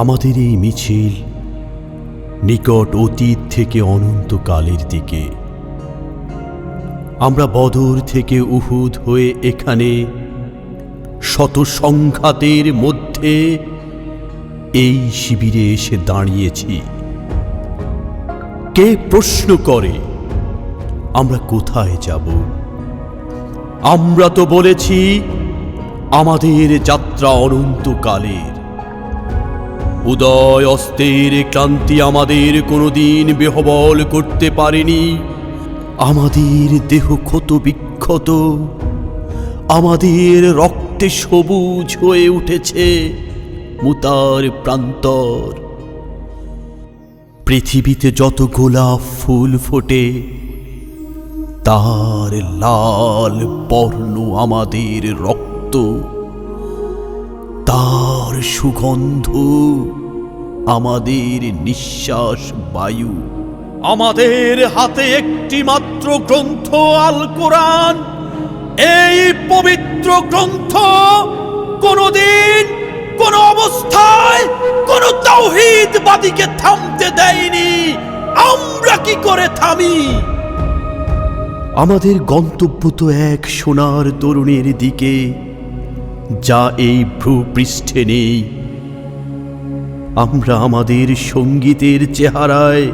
আমাদের এই মিছিল নিকট অতীত থেকে অনন্তকালের দিকে। আমরা বদর থেকে উহুদ হয়ে এখানে শত সংঘাতের মধ্যে এই শিবিরে এসে দাঁড়িয়েছি। কে প্রশ্ন করে, আমরা কোথায় যাব? আমরা তো বলেছি, আমাদের যাত্রা অনন্তকালের। উদয় অস্তের ক্লান্তি আমাদের কোনোদিন বেহবল করতে পারেনি। আমাদের দেহ ক্ষত বিক্ষত, আমাদের রক্তে সবুজ হয়ে উঠেছে মুতার প্রান্তর। পৃথিবীতে যত গোলাপ ফুল ফোটে, তার লাল বর্ণ আমাদের রক্ত তার সুগন্ধ, আমাদের নিঃশ্বাস বায়ু। আমাদের হাতে একটি মাত্র গ্রন্থ আল কোরআন এই পবিত্র গ্রন্থ কোনদিন, কোন অবস্থায়, কোন তাওহীদবাদীকে থামতে দেয়নি। আমরা কি করে থামি? আমাদের গন্তব্য তো এক সোনার তরুণের দিকে। যা এই ভূপৃষ্ঠে নেই। আমরা আমাদের সঙ্গীতের চেহারায়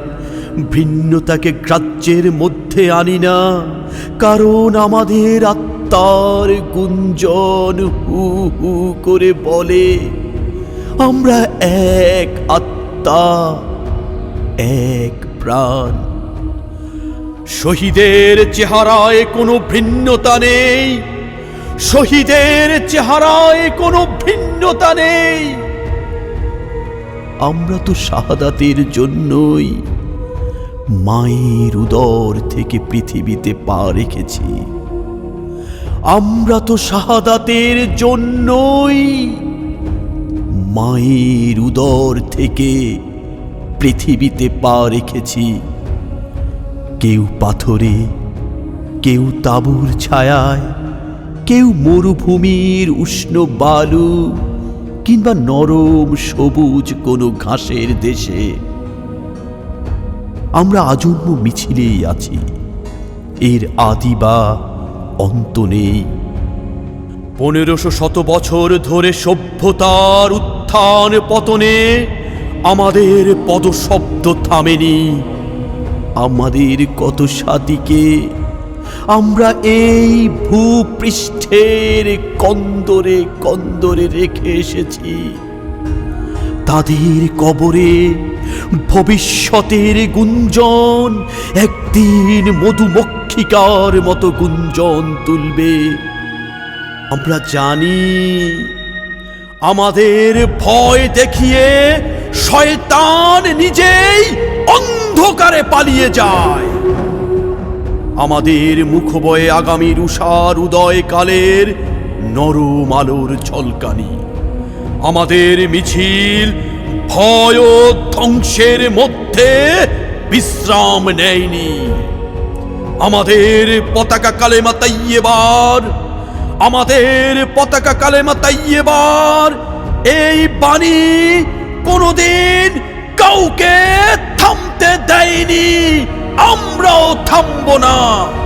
ভিন্নতাকে গ্রাহ্যের মধ্যে আনি না, কারণ আমাদের আত্মার গুঞ্জন হু হু করে বলে, আমরা এক আত্মা, এক প্রাণ। শহীদের চেহারায় কোনো ভিন্নতা নেই। শহীদের চেহারায় কোনো ভিন্নতা নেই। আমরা তো শাহাদাতের জন্যই মায়ের উদর থেকে পৃথিবীতে পা রেখেছি। আমরা তো শাহাদাতের জন্যই মায়ের উদর থেকে পৃথিবীতে পা রেখেছি। কেউ পাথরে, কেউ তাঁবুর ছায়ায় কেউ মরুভূমির উষ্ণ বালু কিংবা নরম সবুজ কোনো ঘাসের দেশে। আমরা আজন্ম মিছিলেই আছি। এর আদি বা অন্ত নেই। পনেরোশো শত বছর ধরে সভ্যতার উত্থান পতনে আমাদের পদশব্দ থামেনি। আমাদের কত সাথীকে আমরা এই ভূপৃষ্ঠের কন্দরে কন্দরে রেখে এসেছি। তাদের কবরে ভবিষ্যতের গুঞ্জন একদিন মধুমক্ষিকার মতো গুঞ্জন তুলবে। আমরা জানি আমাদের ভয় দেখিয়ে শয়তান নিজেই অন্ধকারে পালিয়ে যায়। আমাদের মুখবয়ে আগামীর উষার উদয় কালের নরম আলোর ঝলকানি আমাদের মিছিল ভয় ধ্বংসের মধ্যে বিশ্রাম নেয়নি। আমাদের পতাকা কালেমা তাইয়েবার, আমাদের পতাকা কালেমা তাইয়েবার, এই বাণী কোনোদিন কাউকে থামতে দেয়নি। 탐보나.